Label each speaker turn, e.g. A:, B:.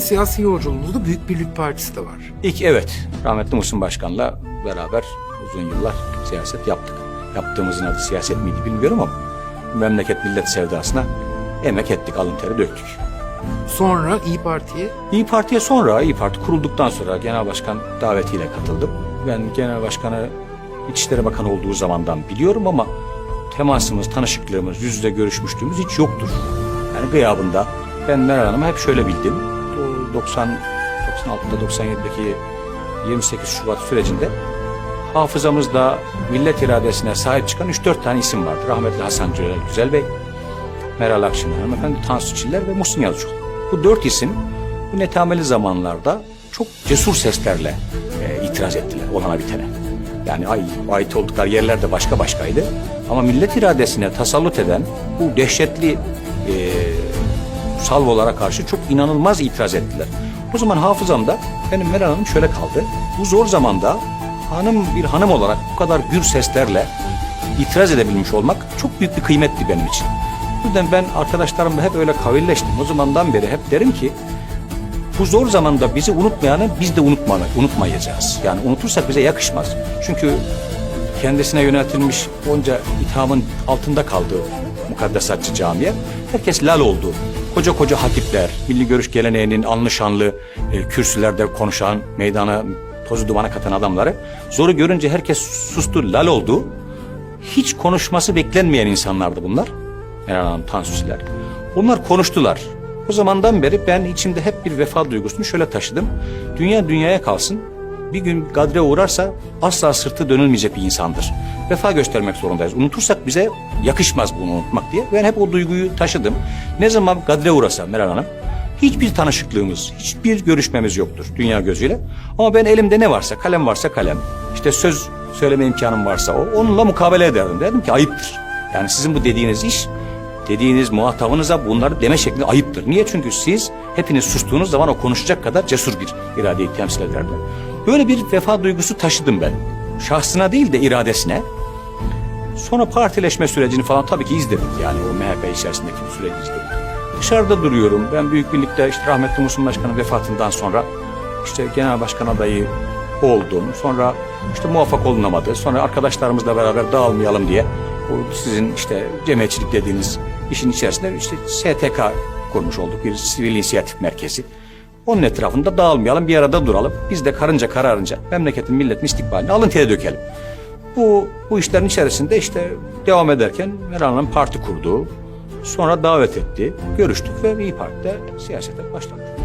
A: siyasi yolculuğunuzda Büyük Birlik Partisi de var.
B: İlk evet rahmetli Muhsin Başkan'la beraber uzun yıllar siyaset yaptık. Yaptığımızın adı siyaset miydi bilmiyorum ama memleket millet sevdasına emek ettik, alın teri döktük.
A: Sonra İyi Parti'ye
B: İyi Parti'ye sonra, İyi Parti kurulduktan sonra Genel Başkan davetiyle katıldım. Ben Genel Başkanı İçişleri Bakanı olduğu zamandan biliyorum ama temasımız, tanışıklığımız, yüz yüze görüşmüşlüğümüz hiç yoktur. Yani gıyabında ben Meral Hanım'ı hep şöyle bildim. O 90, 96'da 97'deki 28 Şubat sürecinde hafızamızda millet iradesine sahip çıkan 3-4 tane isim vardı. Rahmetli Hasan Güzel Bey, Meral Akşener Hanımefendi, Tansu Çiller ve Muhsin Yazıcıoğlu. Bu dört isim bu netameli zamanlarda çok cesur seslerle e, itiraz ettiler olana bitene. Yani ay, ait oldukları yerler de başka başkaydı. Ama millet iradesine tasallut eden bu dehşetli e, salvolara karşı çok inanılmaz itiraz ettiler. O zaman hafızamda benim Meral Hanım şöyle kaldı. Bu zor zamanda hanım bir hanım olarak bu kadar gür seslerle itiraz edebilmiş olmak çok büyük bir kıymetti benim için. O yüzden ben arkadaşlarımla hep öyle kavilleştim. O zamandan beri hep derim ki bu zor zamanda bizi unutmayanı biz de unutmalı, unutmayacağız. Yani unutursak bize yakışmaz. Çünkü kendisine yöneltilmiş onca ithamın altında kaldı Mukaddesatçı Camiye. Herkes lal oldu. Koca koca hatipler, milli görüş geleneğinin anlı şanlı e, kürsülerde konuşan, meydana tozu dumana katan adamları zoru görünce herkes sustu, lal oldu. Hiç konuşması beklenmeyen insanlardı bunlar. Meral Hanım, Tansu Çiller. Onlar konuştular. O zamandan beri ben içimde hep bir vefa duygusunu şöyle taşıdım. Dünya dünyaya kalsın. Bir gün gadre uğrarsa asla sırtı dönülmeyecek bir insandır. Vefa göstermek zorundayız. Unutursak bize yakışmaz bunu unutmak diye. Ben hep o duyguyu taşıdım. Ne zaman gadre uğrasa Meral Hanım hiçbir tanışıklığımız, hiçbir görüşmemiz yoktur dünya gözüyle. Ama ben elimde ne varsa, kalem varsa kalem, işte söz söyleme imkanım varsa o, onunla mukabele ederdim. Dedim ki ayıptır. Yani sizin bu dediğiniz iş dediğiniz muhatabınıza bunları deme şekli ayıptır. Niye? Çünkü siz hepiniz sustuğunuz zaman o konuşacak kadar cesur bir iradeyi temsil ederdi. Böyle bir vefa duygusu taşıdım ben. Şahsına değil de iradesine. Sonra partileşme sürecini falan tabii ki izledim. Yani o MHP içerisindeki bu süreci izledim. Dışarıda duruyorum. Ben Büyük Birlik'te işte rahmetli Muhsin Başkan'ın vefatından sonra işte genel başkan adayı oldum. Sonra işte muvaffak olunamadı. Sonra arkadaşlarımızla beraber dağılmayalım diye o sizin işte cemiyetçilik dediğiniz işin içerisinde işte STK kurmuş olduk. Bir sivil inisiyatif merkezi. Onun etrafında dağılmayalım, bir arada duralım. Biz de karınca kararınca memleketin, milletin istikbalini alın tere dökelim. Bu, bu işlerin içerisinde işte devam ederken Meral parti kurdu. Sonra davet etti. Görüştük ve İyi Parti'de siyasete başladık.